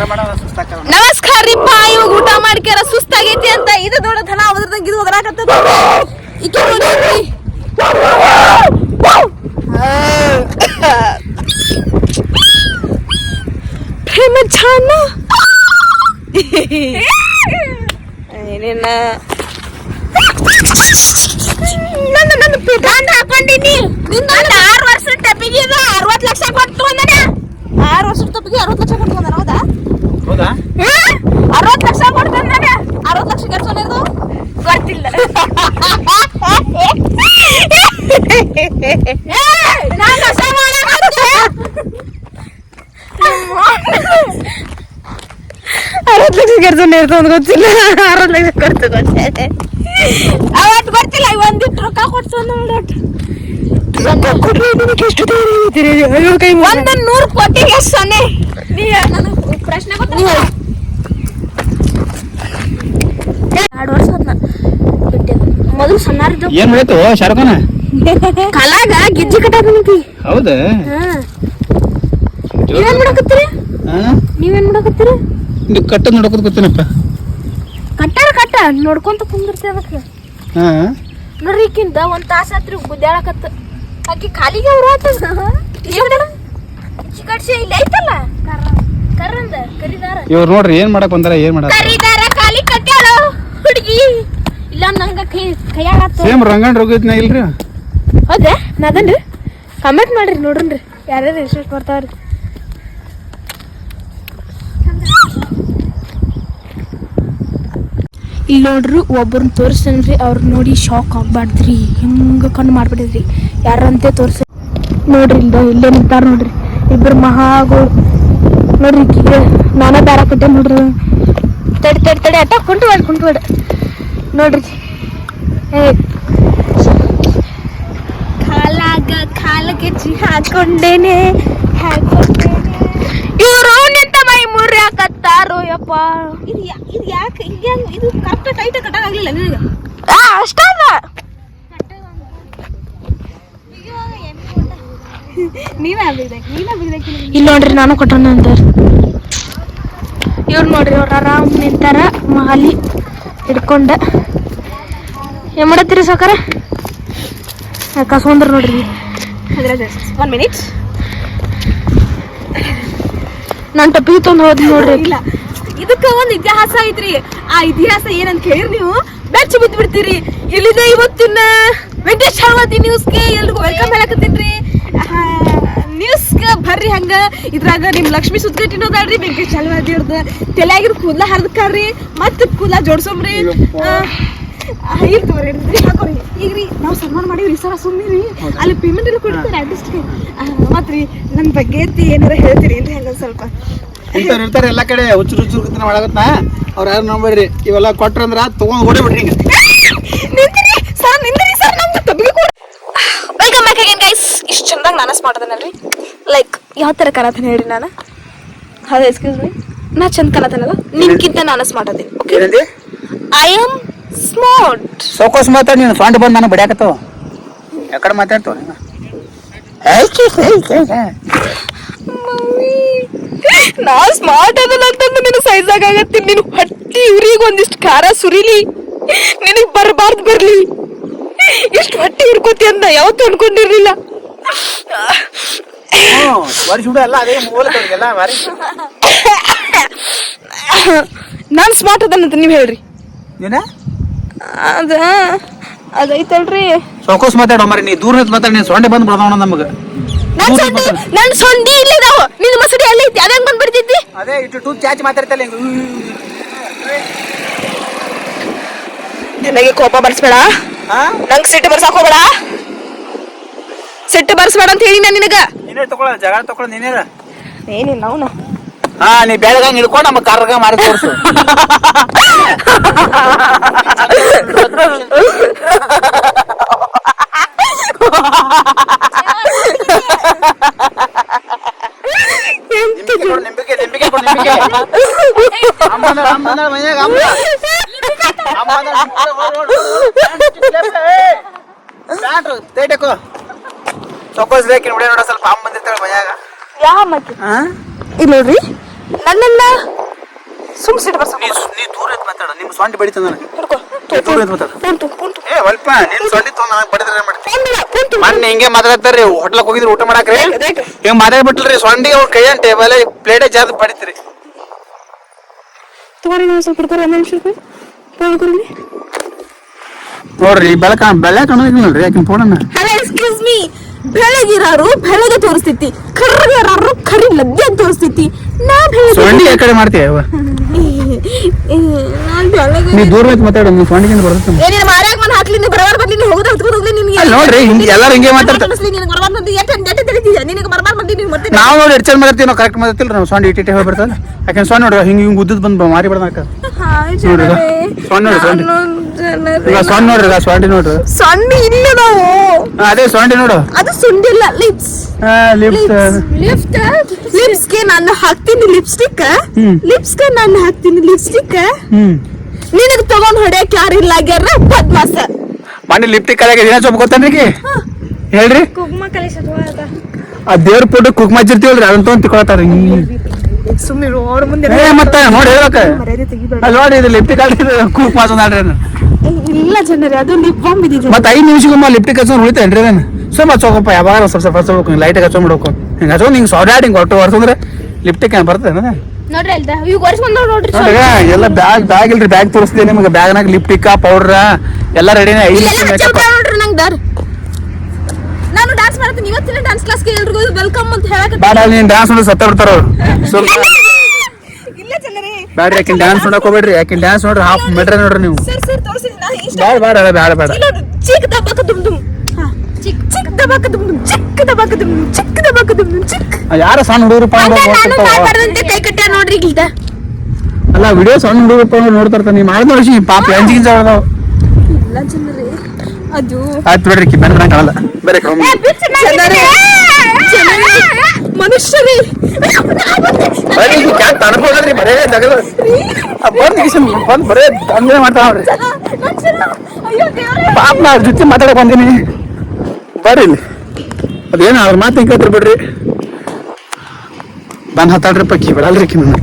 ನಮಸ್ಕಾರ ರೀಪ್ಪ ಇವಾಗ ಊಟ ಮಾಡ್ಕ್ಯಾರ, ಸುಸ್ತಾಗೈತಿ ಅಂತ. ಇದು ದೊಡ್ಡ ಧನ ಅದ್ರದಂಗ ಇದು ಒದರಾಕತ್ತ ಪ್ರೇಮ ಛಾನ ಏನೇನ? ನನ್ನ ನನ್ನ ಪಿದಾಂಡ ಹಾಕೊಂಡಿನಿ. ನಿನ್ನ ಆರು ವರ್ಷ ಟಪ್ಪಿಗೆ ಇದು, ಅರವತ್ತು ಲಕ್ಷ ಕೊಟ್ಟು ಬಂದನ. ಆರು ವರ್ಷ ಟಪ್ಪಿಗೆ ಅರವತ್ತು ಲಕ್ಷ ಕೊಟ್ಟು ಬಂದನ ಹೌದಾ ಹೌದಾ ಅರವತ್ತು ಲಕ್ಷ ಕೊಟ್ಟು ಬಂದನ ಅರವತ್ತು ಲಕ್ಷ ಕೆಲಸ ಇದು ಗೊತ್ತಿಲ್ಲ ನಾನು ಕಸ ಮಾಡಕತ್ತೆ ಅರವತ್ತು ಲಕ್ಷ ಕೆಲಸ ಇರ್ತದೆ ಗೊತ್ತಿಲ್ಲ ಅರವತ್ತು ಲಕ್ಷ ಕೊಡ್ತು ಗೊತ್ತಿಲ್ಲ ಅವತ್ತು ಗೊತ್ತಿಲ್ಲ ಒಂದಿಟ್ಟು ರೊಕ್ಕ ಕೊಡ್ತು ನೋಡಟ್ ಒಂದು ನೂರು ಕೋಟಿಗೆ ಸೊನ್ನೆ. ಪ್ರಶ್ನೆ ಗೊತ್ತ? ಎರಡು ವರ್ಷ ಮೊದಲು ಸಣ್ಣಾರಿದ್ದು ಏನ್ ಮಾಡಿತ್ತು ಶಾರುಖಾನ ಕಾಲಾಗ ಗಿಜ್ಜಿ ಕಟ್ಟಾಕಂತಿ ಹೌದಾ? ನೀವೇನ್ ಮಾಡಕತ್ತೀರಿ? ನೀವೇನ್ ಮಾಡಕತ್ತೀರಿ? ನೀವು ಕಟ್ಟ ನೋಡ್ಕೊತ ಗೊತ್ತೇನಪ್ಪ ಕಟ್ಟಾರ ಕಟ್ಟ ನೋಡ್ಕೊಂತ ಕುಂದಿರ್ತಿ ಅದಕ್ಕೆ. ಹಾ. ನೋಡ್ರಿ ಈಕಿಂದ ಒಂದ್ ತಾಸ ಹತ್ರ ಗುದ್ದಾಡಕತ್ತ ಆಕಿ ಖಾಲಿಗೆ ಅವ್ರ ಚಿಕಟ್ಸಿ ಇಲ್ಲಿ ಐತಲ್ಲ? ಕರ್ರಂದ ಕರಿದಾರ. ಇವ್ರು ನೋಡ್ರಿ ಏನ್ ಮಾಡಕ್ ಬಂದಾರ ಏನ್ ಮಾಡಕ್ ಕರಿದಾರ ಖಾಲಿ ಕಟ್ಟ್ಯಾಳ ಹುಡುಗಿ. ಇಲ್ಲ ನಂಗ ಕೈ ಕೈಯಾಗತ್ತ ಸೇಮ್ ರಂಗಣ್ಣ ರೋಗಿದ್ನ ಇಲ್ರಿ? ಹೌದಾ? ನಾದನ್ರಿ ಕಮೆಂಟ್ ಮಾಡ್ರಿ ನೋಡ್ರಿ ಯಾರ್ಯಾರು ಎಷ್ಟು ಬರ್ತಾವ್ರಿ ಇಲ್ಲಿ ನೋಡ್ರಿ ಒಬ್ಬರನ್ನ ತೋರಿಸ್ತೇನ್ರಿ ಅವ್ರ ನೋಡಿ ಶಾಕ್ ಆಗ್ಬಾರ್ದ್ರಿ. ಹಿಂಗ ಕಣ್ಣು ಮಾಡ್ಬಿಟ್ಟಿದ್ರಿ. ಯಾರಂತೆ ತೋರಿಸ ನೋಡ್ರಿ ಇಲ್ದ ಇಲ್ಲೇ ನಿಂತಾರ ನೋಡ್ರಿ. ಇಬ್ಬರು ಮಹಾಗಳು ನೋಡ್ರಿ ಈಕಿಗೆ ನಾನ ದಾರ ಕಟ್ಟೆ ನೋಡ್ರಿ. ತಡಿ ತಡಿ ತಡಿ ಅಟ್ಟ ಕುಂಟು ಬೇಡ ಕುಂಟು ಬೇಡ. ನೋಡ್ರಿ. ಏ ಕಾಲಾಗ ಕಾಲಕ್ಕೆ ಹಾಕೊಂಡೇನೆ ಹಾಕೊಂಡೇನೆ. ಇವರು ನಿಂತ ಮೈ ಮುರಿ ಹಾಕತ್ತಾರೋ ಯಪ್ಪ ಇದು ಇದು ಯಾಕೆ? ಇದು ಇದು ಕರೆಕ್ಟ್ ಟೈಟ್ ಕಟ್ಟಾಗಲಿಲ್ಲ ನಿನಗೆ? ಆ ಅಷ್ಟ ಇಲ್ಲಿ ನೋಡ್ರಿ ನಾನು ಕೊಟ್ಟಣ ಅಂತಾರ ಇವ್ರು ನೋಡ್ರಿ ಅವ್ರು ಆರಾಮ್ ನಿಂತಾರ ಮಾಲಿ ಹಿಡ್ಕೊಂಡ. ಏನ್ ಮಾಡತ್ತೀರಿ ಸಾಕಾರ ಕಸ್ಕೊಂಡ್ರ ನೋಡ್ರಿ. ಒನ್ ಮಿನಿಟ್ ನಾನು ಟಪ್ಪಿಗೆ ತೊಂದು ಹೋದ್ ನೋಡ್ರಿ. ಇಲ್ಲ. ಇದಕ್ಕ ಒಂದು ಇತಿಹಾಸ ಐತ್ರಿ. ಆ ಇತಿಹಾಸ ಏನಂತ ಕೇಳಿರಿ ನೀವು ಬೆಚ್ಚ ಬಿದ್ದು ಬಿಡ್ತೀರಿ. ಇಲ್ಲಿದೆ ಇವತ್ತಿನ ವೆಂಕಟೇಶ್ ನ್ಯೂಸ್ ನ್ಯೂಸ್ಗೆ ಎಲ್ರಿಗೂ ವೆಲ್ಕಮ್ ಹೇಳಕತ್ತೀನ್ರಿ ನ್ಯೂಸ್ಗೆ ಬರ್ರಿ ಹಂಗ. ಇದ್ರಾಗ ನಿಮ್ ಲಕ್ಷ್ಮಿ ಸುದ್ಗಟ್ಟಿನೂ ಅದಾಳ್ರಿ ವೆಂಕಟೇಶ್ ಹಳವತಿ ಅವ್ರದ್ದು ತಲೆಯಾಗಿರೋ ಕೂದಲ ಹರಿದ್ಕಾರ್ರಿ. ಮತ್ತೆ ಕೂದಲ ಜೋಡ್ಸೋಮ್ರಿ. ಇಲ್ಲಿ ತೋರಿ ಹಾಕೋರಿ. ಈಗ ರೀ ನಾವು ಸನ್ಮಾನ ಮಾಡಿ ಸರ ಸುಮ್ಮನೆ ಅಲ್ಲಿ ಪೇಮೆಂಟ್ ಎಲ್ಲ ಕೊಡ್ತಾರೆ ಆರ್ಟಿಸ್ಟ್ಗೆ ಮತ್ರಿ ನನ್ನ ಬಗ್ಗೆ ಏನಾರ ಹೇಳ್ತೀರಿ ಏನ್ರಿ ಹಂಗ ಸ್ವಲ್ಪ? ಇಂಥವ್ರು ಇರ್ತಾರೆ ಎಲ್ಲ ಕಡೆ ಹುಚ್ಚು ಹುಚ್ಚು ಹುಚ್ಚು ಮಾಡಾಗತ್ತ ಅವ್ರು ಯಾರು ನೋಡ್ಬೇಡ್ರಿ ಇವೆಲ್ಲ ಕೊಟ್ರಂದ್ರ ತಗೊಂಡ್ ಓಡಿ ಬಿಡ್ರಿ ನಿಂತ್ರಿ ಸರ್ ನಿಂತ್ರಿ ಸರ್ ನಮ್ಗೆ ತಬ್ಬಿಗೆ ಕೊಡ ವೆಲ್ಕಮ್ ಬ್ಯಾಕ್ ಅಗೇನ್ ಗೈಸ್ ಇಷ್ಟು ಚಂದಾಗ ನಾನಸ್ ಮಾಡ್ದನಲ್ರಿ. ಲೈಕ್ ಯಾವ ಥರ ಕಲಾತನ ಹೇಳ್ರಿ ನಾನು? ಹೌದು ಎಕ್ಸ್ಕ್ಯೂಸ್ ಮೀ ನಾ ಚಂದ ಕಲಾತನಲ್ಲ? ನಿನ್ಕಿಂತ ನಾನು ಮಾಡೋದೆ ಓಕೆ ಐ ಆಮ್ ಸ್ಮಾರ್ಟ್ ಸೌಕೋಸ್ ಮಾತಾಡಿ ನೀನು ಫಂಡ್ ಬಂದು ನಾನು ಬಡಿಯಾಕತ್ತವ ಯಾಕಡೆ ಮಾತಾಡ್ತಾವ ನೀನು? ನಾ ಸ್ಮಾರ್ಟ್ ಅದಲ್ಲ ಅಂತಂದು ನಿನ್ನ ಸೈಜ್ ಆಗತ್ತೆ. ನಿನ್ ಹಟ್ಟಿ ಇವ್ರಿಗೆ ಒಂದಿಷ್ಟು ಖಾರ ಸುರಿಲಿ. ನಿನಗ್ ಬರಬಾರ್ದು ಬರ್ಲಿ. ಇಷ್ಟು ಹಟ್ಟಿ ಹಿಡ್ಕೋತಿ ಅಂತ ಯಾವತ್ತು ಅನ್ಕೊಂಡಿರ್ಲಿಲ್ಲ. ನಾನ್ ಸ್ಮಾರ್ಟ್ ಅದನ್ನಂತ ನೀವು ಹೇಳ್ರಿ. ಅದ ಅದೈತಲ್ರಿ ಸೊಕೋಸ್ ಮಾತಾಡೋ ಮರಿ ನೀ ದೂರ ಮಾತಾಡಿ ನೀನು ಸೊಂಡೆ ಬಂದು ಬಿಡದವಣ ನಮಗೆ. ನನ್ ಸೊಂಡಿ ನನ್ ಸೊಂಡಿ ನಾವು ನಿನ್ನ ಮಸಡಿ ಅಲ್ಲಿ ಐತಿ ಅದಂಗ್ ಬಿಡ್ತಿದ್ದಿ ಅದೇ ಇಟ್ಟು ಟೂ ಚಾಚ್ ಮಾತಾಡ್ತಲ್ಲ ನಿನಗೆ ಕೋಪ ಬರ್ಸ್ಬೇಡ. ಹಾ ನಂಗೆ ಸಿಟ್ಟು ಬರ್ಸಾಕ್ ಹೋಗ್ಬೇಡ. ಸಿಟ್ಟು ಬರ್ಸ್ಬೇಡ ಅಂತ ಹೇಳಿ ನಾನು ನಿನಗ. ನೀನೇ ತಗೊಳ ಜಗಳ ತಗೊಳ ನೀನೇ ಏನಿಲ್ಲ ಅವನು. ಹಾ ನೀ ಬೆಳಗಂಗ್ ಹಿಡ್ಕೊಂಡು ನಮ್ಮ ಕಾರ್ಗ ಮಾರಿ ತೋರ್ಸು. ha ಕೊಡು, ನಿಂಬಿಕೆ ಅಮ್ಮನ ಅಮ್ಮನ ಅಮ್ಮ. ಅಮ್ಮನ ತೈಟಕ್ಕೋ ನೋಡ ಸ್ವಲ್ಪ ಅಮ್ಮ ಬಂದಿರ್ತಾಳೆ ಮನ್ಯಾಗ. ಯಾ ಮತ್ತೆ ಹಾ ಇಲ್ಲಿ ನೋಡ್ರಿ. ನನ್ನನ್ನ ಸುಮ್ ಸಿಟ್ ಬರ್ಸ ನೀ ದೂರ ಮಾತಾಡ ನಿಮ್ಮ ಸೊಂಟ ಬಡಿತದ ನನಗೆ. ಹಿಡ್ಕೊ. ಮೊನ್ನೆ ಹಿಂಗೆ ಮಾತಾಡ್ತಾರ್ರಿ ಹೋಟ್ಲಕ್ ಹೋಗಿದ್ರಿ ಊಟ ಮಾಡಾಕ್ರಿ. ಹಿಂಗ್ ಮಾತಾಡ್ಬಿಟ್ರಿ ಸೊಂಡಿಗೆ ಅವ್ರ ಕೈಯನ್ ಟೇಬಲ್ ಪ್ಲೇಟೇ ಜಾದ ಹಿಡ್ಕೊರಿ ನೋಡ್ರಿ ಬೆಳಕ ಬೆಳೆ ಕಾಣೋದಿಲ್ಲರಿ ಯಾಕೆ ಫೋನನ್ನ ಹಲೋ ಎಕ್ಸ್ಕ್ಯೂಸ್ ಮೀ ಬೆಳಗಿರೋರು ಬೆಳಗ್ಗೆ ತೋರಿಸ್ತೈತಿ ಕರ್ರಗಿರೋರು ಕರಿ ಲಗ್ಗೆ ತೋರಿಸ್ತೈತಿ ನಾ ಸೊಂಡಿ ಬೆಳಗ್ಗೆ ಸೊಂಡಿ ಕಡೆ ಮಾಡ್ತೀಯ ನೀ ದೂರ ಹೋಯ್ತು ಮಾತಾಡು ನೀ ಸೊಂಡಿಗಿಂದ ಬರ್ತೈತೆ ಏನಿನ ಮಾರ್ಯಾಗ ಮನ ಹಾಕ್ಲಿ ನೀ ಬರಬಾರ ಬರ್ಲಿ ನೀ ಹೋಗದ ಹತ್ಕೊಂಡು ಹೋಗ್ಲಿ ನಿನ್ಗೆ ಅಲ್ಲಿ ನೋಡ್ರಿ, ಹಿಂಗ್ ಎಲ್ಲಾರು ಹಿಂಗೆ ಮಾತಾಡ್ತಾರೆ. ನಿನಗೆ ಬರಬಾರ ಬಂದಿ ಎಟ್ಟು ಎಟ್ಟು ತಿಳಿತೀಯ ನಿನಗೆ ಬರಬಾರ ಬಂದಿ ನೀವು ಮತ್ತೆ ನಾವು ನೋಡಿ ಎಡ್ ಚಂದ ಮಾತಾಡ್ತೀವಿ ನಾವು ಕರೆಕ್ಟ್ ಮಾತಾಡ್ತಿಲ್ಲ ನಾವು ಸೊಂಡಿ ಇಟ್ಟಿಟ್ಟೆ ಹೋಗಿ ಬರ್ತದೆ ಯಾಕಂದ್ರೆ ಸೊಂಡ್ ನೋಡ್ರಿ ಹಿಂಗೆ ಹಿಂಗೆ ಉದ್ದದ್ ಬಂದು ಮಾರಿ ಬಿಡ್ದಾಕ ನೋಡ್ರಿ ಸೊಂಡ್ ನೋಡ್ರಿ, ಸೊಂಡಿ. ಈಗ ಸೊಂಡ್ ನೋಡ್ರಿ ಈಗ ಸೊಂಡಿ ನೋಡ್ರಿ. ಸೊಂಡಿ ಇಲ್ಲ ನಾವು. ಅದೇ ಸೊಂಡಿ ನೋಡು. ಅದು ಸುಂಡಿಲ್ಲ ಲಿಪ್ಸ್ ಲಿಪ್ಸ್ ಲಿಪ್ಸ್ ಲಿಪ್ಸ್ಗೆ ನಾನು ಹಾಕ್ತೀನಿ ಲಿಪ್ಸ್ಟಿಕ್. ಲಿಪ್ಸ್ಗೆ ನಾನು ಹಾಕ್ತೀನಿ ಲಿಪ್ಸ್ಟಿಕ್ ಹ್ಮ್. ನಿನಗ್ ತಗೊಂಡ್ ಯಾರು ಯಾರಿಲ್ಲ ಆಗ್ಯಾರ ಪದ್ಮಾಸ ಮನೆ ಲಿಪ್ಟಿಕ್ ಕಲೆಗೆ ದಿನ ಚೊಪ್ಪ ಗೊತ್ತೇನ್ರಿ ಹೇಳ್ರಿ ಕುಗ್ಮ ಕಲಿಸ ಆ ದೇವ್ರ ಫೋಟೋ ಕುಕ್ ಮಜ್ಜಿರ್ತೀವಲ್ರಿ ಅದನ್ನ ತೊಗೊಂಡ್ ತಿಳ್ಕೊತಾರ ಸುಮ್ಮನೆ ರೋಡ್ ಮುಂದೆ ಏ ಮತ್ತೆ ನೋಡಿ ಹೇಳ್ಬೇಕ ಅಲ್ಲಿ ನೋಡಿ ಇದು ಲಿಪ್ಟಿಕ್ ಕುಗ್ಮ ಮಾಸೋದಾಡ್ರಿ ಇಲ್ಲ ಜನರೇ ಅದು ಲಿಪ್ ಬಾಂಬ್ ಇದಿದೆ ಮತ್ತೆ ಐದು ನಿಮಿಷಕ್ಕೊಮ್ಮ ಲಿಪ್ಟಿಕ್ ಹಚ್ಕೊಂಡು ಉಳಿತೇನ್ರಿ ನಾನು ಸುಮ್ಮ ಹಚ್ಚೋಕಪ್ಪ ಯಾವಾಗ ಸ್ವಲ್ಪ ಸ್ವಲ್ಪ ಹಚ್ಕೋಬೇಕು ಲೈಟ್ ಹಚ್ಕೊಂಡ್ಬಿಡ್ಬೇಕು ಹಿಂಗೆ ಹಚ್ಚೋ ಹಿಂಗೆ ಸೊಡ್ಯಾಡಿ ಹಿಂಗೆ ಹೊರಟು ಹೊರಸಂದ್ರೆ ಲಿಪ್ಟಿಕ್ ಏನು ಬರ್ತದೆ ನೋಡ್ರಿ ಅಲ್ದ? ಈಗ ವರ್ಷ ನೋಡ್ರಿ ನೋಡ್ರಿ ಎಲ್ಲ ಬ್ಯಾಗ್ ಬ್ಯಾಗ್ ಇಲ್ರಿ ಬ್ಯಾಗ್ ತೋರಿಸ್ತೀನಿ ನಿಮಗೆ. ಬ್ಯಾಗ್ನಾಗ ಲಿಪ್ಟಿಕ್ ಪೌಡ್ರ ಎಲ್ಲ ರೆಡಿನೇ ಐದು ನೋಡ್ರಿ ನಂಗೆ ದಾರ್. ನಾನು ಡಾನ್ಸ್ ಮಾಡ್ತೀನಿ ಇವತ್ತಿನ ಡಾನ್ಸ್ ಕ್ಲಾಸ್ಗೆ ಎಲ್ರಿಗೂ ವೆಲ್ಕಮ್ ಅಂತ ಹೇಳಕ ಬೇಡ ನೀನು ಡ್ಯಾನ್ಸ್ ನೋಡಿ ಸತ್ತ ಬಿಡ್ತಾರ ಅವ್ರು. ಸ್ವಲ್ಪ ಇಲ್ಲ ಜನರೇ ಬ್ಯಾಡ್ರಿ ಯಾಕಿನ್ ಡ್ಯಾನ್ಸ್ ನೋಡಕ್ ಹೋಗ್ಬೇಡ್ರಿ. ಯಾಕಿನ್ ಡ್ಯಾನ್ಸ್ ನೋಡ್ರಿ ಹಾಫ್ ಮೆಟ್ರೆ ನೋಡ್ರಿ ನೀವು. ಸರ್ ಸರ್ ತೋರಿಸಿದ್ದೀನಿ ನಾನು ಬೇಡ ಬೇಡ ಬೇಡ ಬೇಡ ಚಿಕ್ ಚಿಕ್ ದಬಕ ದುಮ್ ಚಿಕ್ಕದ ಚಿಕ್ಕ ದಬಕ ದುಮ್ ದುಮ್ ಚಿಕ್ಕ ದಬಕ ದುಮ್ ದುಮ್ ಚಿಕ್ ಯಾರ ಸಣ್ಣ ಹುಡುಗರು ನಾನು ಕೈ ಕಟ್ಟೆ ನೋಡ್ರಿ ಅಲ್ಲ ವಿಡಿಯೋ ಸಣ್ಣ ಹುಡುಗರು ನೋಡ್ತಾರ ನೀ ಮಾಡಿದ್ ಪಾಪ ಎಂಜಿ ಆಯ್ತು ಬಿಡ್ರಿ ಕಿ ಕಾಣಲ್ಲ ಬೇರೆ ಪಾಪ ಜೊತೆ ಮಾತಾಡಕ್ ಬಂದೀನಿ ಬರ್ರಿ ಇಲ್ಲಿ ಅದೇನು ಅವ್ರ ಮಾತು ಕೇಳ್ತಿರ್ ಬಿಡ್ರಿ. ಬನ್ ಹತ್ತಾಡ್ರಿ ಪಕ್ಕಿ ಬಿಡಲ್ರಿ ಕಿ ನನ್ನ.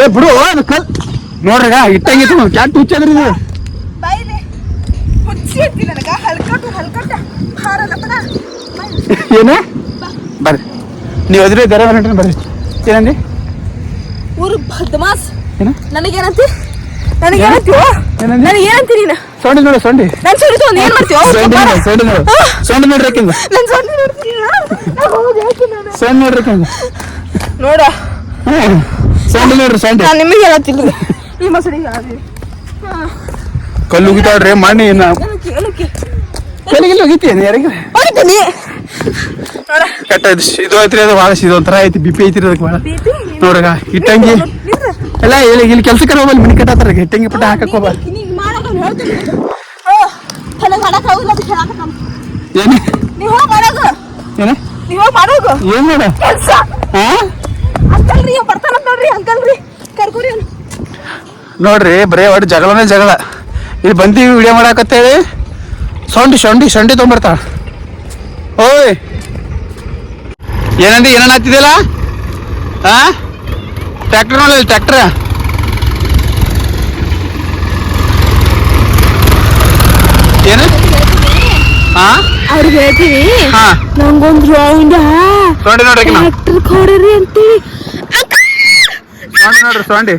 ಏ ಬಿಡು ಅದು ಕಲ್. ನೋಡ್ರಿ ಇಟ್ಟಂಗಿತ್ತು ಕ್ಯಾಟ್ ಹುಚ್ಚದ್ರಿ ಇದು. ಏನ? ಬರ್ರಿ. ನೀವು ಅದ್ರಿ ದರ ಹೊರಟ್ರಿ ಬರ್ರಿ. ಏನಂದಿ? ಊರು ಬದ್ಮಾಸ್. ಏನ? ನನಗೇನಂತಿ? ನನಗೆ ನನಗೇನಂತಿ ನೀನು? ಸೊಂಡಿ ನೋಡು ಸೊಂಡಿ. ಏನ್ ಮಾಡ್ತೀವೋ ಸೊಂಡಿ ನೋಡು ಸೊಂಡಿ ನೋಡು. ಸೊಂಡಿ ನೋಡ್ರಿ ಯಾಕಿಂದ ನನ್. ಸೊಂಟ ನೋಡ್ತೀಯ ನಾನು? ಸೊಂಡಿ ನೋಡ್ರಿ ಯಾಕಿಂದ ನೋಡ. ಹ್ಮ್. ಸೊಂಡಿ ನೋಡ್ರಿ ಸೊಂಡಿ. ನಾನು ನಿಮಗೆ ಹೇಳತ್ತಿಲ್ಲ ಈ ಕಲ್ಲು ಮಣ್ಣಿ ಇನ್ನ. ಕಲಿಗಿಲ್ಲ ಹೋಗಿತಿ ಯಾರಿಗೆ? ಹೊಡಿತೀನಿ ನೋಡ. ಕೆಟ್ಟ ಇದು ಆಯ್ತ್ರಿ ಅದು ಭಾಳ ಇದು ಒಂಥರ ಐತಿ ಬಿ ಪಿ ಐತ್ರಿ ಅದಕ್ಕೆ ಭಾಳ. ಬೀಪಿ? ಇಟ್ಟಂಗಿ. ಎಲ್ಲ ಇಲ್ಲಿ ಇಲ್ಲಿ ಕೆಲ್ಸಕ್ಕೆ ಹೋಗಲ್ಲ ಮನೆ ಕಟ್ಟಾತಾರ ಇಟ್ಟಂಗಿ ಪಟ್ಟ ಹಾಕಕ್ ಏನ? ಏನ? ಮಾಡ? ನೋಡ್ರಿ ಬರೇ ಒಟ್ಟು ಜಗಳನೇ ಜಗಳ. ಇಲ್ಲಿ ಬಂದೀವಿ ವಿಡಿಯೋ ಮಾಡಾಕತ್ತೇಳಿ ಸೊಂಡಿ ಸೊಂಡಿ ಸೊಂಡಿ ತೊಗೊಂಬರ್ತಾಳ. ಓಯ್! ಏನಂದಿ ಏನೇನು ಹತ್ತಿದಿಲ್ಲ ಹಾ ಟ್ರ್ಯಾಕ್ಟರ್ ನೋಡಿ ಟ್ರ್ಯಾಕ್ಟರ್ ಏನು? ಹಾ ಅವ್ರಿಗೆ ಹೇಳ್ತೀವಿ ಹಾ. ನಂಗೊಂದು ರೌಂಡ್ ಸೊಂಡಿ ನೋಡ್ರಿ ಆಕಿನ. ಟ್ರ್ಯಾಕ್ಟರ್ ಕೊಡ್ರಿ ಅಂತೀವಿ ಸೊಂಡಿ ನೋಡ್ರಿ ಸೊಂಡಿ.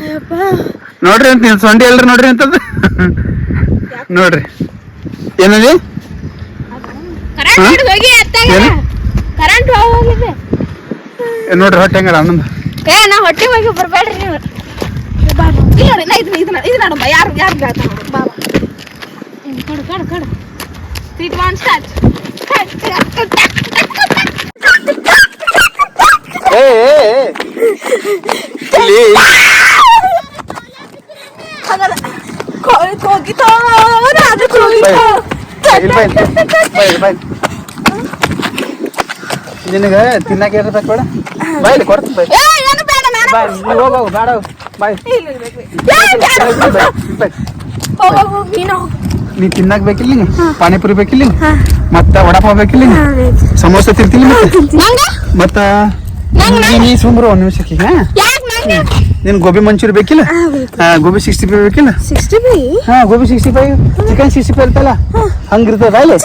ಅಯ್ಯಪ್ಪ. ನೋಡ್ರಿ ಅಂತ ನೀವ್ ಸೊಂಡಿ ಅಲ್ರಿ ನೋಡ್ರಿ ಅಂತಂದ ನೋಡ್ರಿ. ಏನದಿ? ಹೋಗಿ ಅತ್ತಾಗ ಏನು? ನೋಡ್ರಿ ಹೊಟ್ಟೆ ಹೆಂಗದ ಅಣ್ಣಂದು ಏ ನಾ ಹೊಟ್ಟೆ ಹೋಗಿ ಬರ್ಬೇಡ್ರಿ ನೀವು. ಇಲ್ಲ ನೋಡಿ ನಾ ಇದನ್ನ ಇದನ್ನ ಇದು ನೋಡಮ್ಮ ಯಾರು ಯಾರು ಹೇಳ್ತಾರ ನೋಡಿ ಬಾ ಕೊಡು ಕೊಡು ಕಡು ತ್ರೀ ಒನ್ ಸ್ಟಾರ್ಟ್ ಏ ಏ, ಏ. ಇಲ್ಲಿ ಹೋಗಿತೋ ಅದಕ್ಕೆ ಬೈ. ಹೋಗಿತೋ ಇಲ್ಲಿ ಬೈ, ಬೈ, ಬೈ. ನಿನಗ ತಿನ್ನಕ್ಕೆ ಇರ್ತಕ್ಕ ಬೇಡ ಬಾಯ್ಲಿ ಕೊಡ್ತೀನಿ ಬೈ ಏ ಏನು ಬೇಡ ನಾನು ಬಾಯ್ ನೀವು ಹೋಗು ಬೇಡ ಬಾಯ್. ಬಾಯ್. ನೀ ತಿನ್ನಕ್ ಬೇಕಿಲ್ಲ ನೀ ಪಾನಿಪುರಿ ಬೇಕಿಲ್ಲ? ಹಾ. ಮತ್ತ ವಡಪಾವ್ ಬೇಕಿಲ್ಲ. ಸಮೋಸ ತಿರ್ತಿಲ್ಲ ಮತ್ತೆ? ಮತ್ತ ನೀ- ನೀ ಸುಮ್ರು ಒಂದ್ ನಿಮಿಷಕ್ಕೆ ನಿನ್ ಗೋಬಿ ಮಂಚೂರಿ ಬೇಕಿಲ್ಲ? ಗೋಬಿ ಸಿಕ್ಸ್ಟಿ ಫೈವ್ ಬೇಕಿಲ್ಲ? ಹಾ gobi sixty five. Chicken sixty five ಇರ್ತಲ್ಲ ಹಂಗಿರ್ತದ ಅಲ್ಲಿ